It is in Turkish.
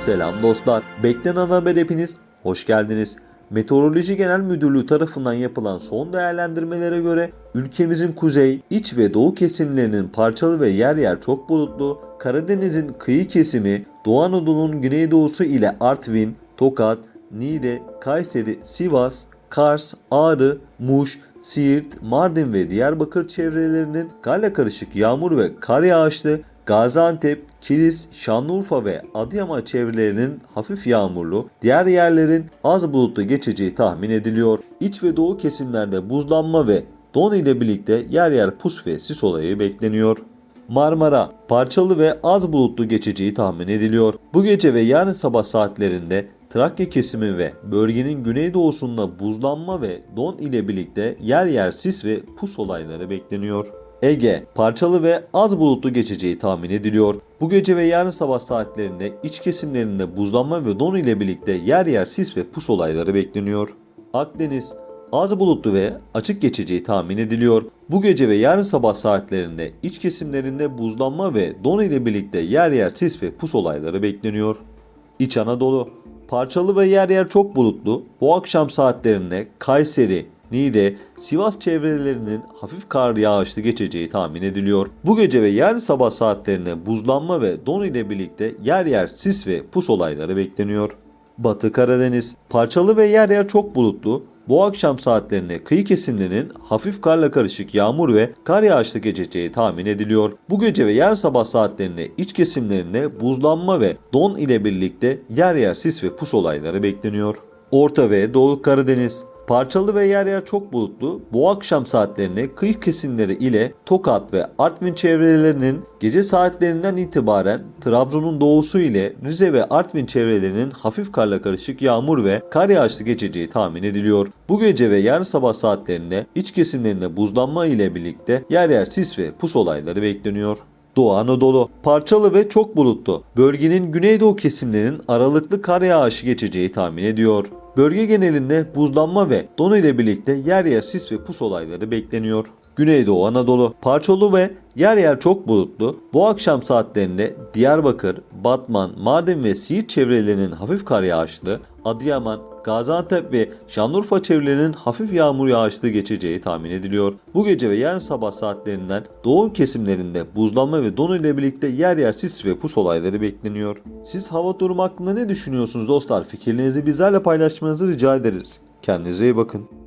Selam dostlar. Beklenen haber hepiniz hoş geldiniz. Meteoroloji Genel Müdürlüğü tarafından yapılan son değerlendirmelere göre ülkemizin kuzey, iç ve doğu kesimlerinin parçalı ve yer yer çok bulutlu, Karadeniz'in kıyı kesimi, Doğu Anadolu'nun güneydoğusu ile Artvin, Tokat, Niğde, Kayseri, Sivas, Kars, Ağrı, Muş, Siirt, Mardin ve Diyarbakır çevrelerinin karla karışık yağmur ve kar yağışlı, Gaziantep, Kilis, Şanlıurfa ve Adıyaman çevrelerinin hafif yağmurlu, diğer yerlerin az bulutlu geçeceği tahmin ediliyor. İç ve doğu kesimlerde buzlanma ve don ile birlikte yer yer pus ve sis olayı bekleniyor. Marmara parçalı ve az bulutlu geçeceği tahmin ediliyor. Bu gece ve yarın sabah saatlerinde Trakya kesimi ve bölgenin güneydoğusunda buzlanma ve don ile birlikte yer yer sis ve pus olayları bekleniyor. Ege parçalı ve az bulutlu geçeceği tahmin ediliyor. Bu gece ve yarın sabah saatlerinde iç kesimlerinde buzlanma ve don ile birlikte yer yer sis ve pus olayları bekleniyor. Akdeniz az bulutlu ve açık geçeceği tahmin ediliyor. Bu gece ve yarın sabah saatlerinde iç kesimlerinde buzlanma ve don ile birlikte yer yer sis ve pus olayları bekleniyor. İç Anadolu parçalı ve yer yer çok bulutlu. Bu akşam saatlerinde Kayseri, Niğde, Sivas çevrelerinin hafif kar yağışlı geçeceği tahmin ediliyor. Bu gece ve yarın sabah saatlerinde buzlanma ve don ile birlikte yer yer sis ve pus olayları bekleniyor. Batı Karadeniz parçalı ve yer yer çok bulutlu. Bu akşam saatlerinde kıyı kesimlerinin hafif karla karışık yağmur ve kar yağışlı geçeceği tahmin ediliyor. Bu gece ve yarın sabah saatlerinde iç kesimlerinde buzlanma ve don ile birlikte yer yer sis ve pus olayları bekleniyor. Orta ve Doğu Karadeniz Parçalı ve yer yer çok bulutlu. Bu akşam saatlerinde kıyı kesimleri ile Tokat ve Artvin çevrelerinin gece saatlerinden itibaren Trabzon'un doğusu ile Rize ve Artvin çevrelerinin hafif karla karışık yağmur ve kar yağışlı geçeceği tahmin ediliyor. Bu gece ve yarın sabah saatlerinde iç kesimlerinde buzlanma ile birlikte yer yer sis ve pus olayları bekleniyor. Doğu Anadolu parçalı ve çok bulutlu. Bölgenin güneydoğu kesimlerinin aralıklı kar yağışı geçeceği tahmin ediyor. Bölge genelinde buzlanma ve don ile birlikte yer yer sis ve pus olayları bekleniyor. Güneydoğu Anadolu parçalı ve yer yer çok bulutlu. Bu akşam saatlerinde Diyarbakır, Batman, Mardin ve Siirt çevrelerinin hafif kar yağışlı, Adıyaman, Gaziantep ve Şanlıurfa çevrelerinin hafif yağmur yağışlı geçeceği tahmin ediliyor. Bu gece ve yarın sabah saatlerinden doğu kesimlerinde buzlanma ve don ile birlikte yer yer sis ve pus olayları bekleniyor. Siz hava durumu hakkında ne düşünüyorsunuz dostlar? Fikirlerinizi bizlerle paylaşmanızı rica ederiz. Kendinize iyi bakın.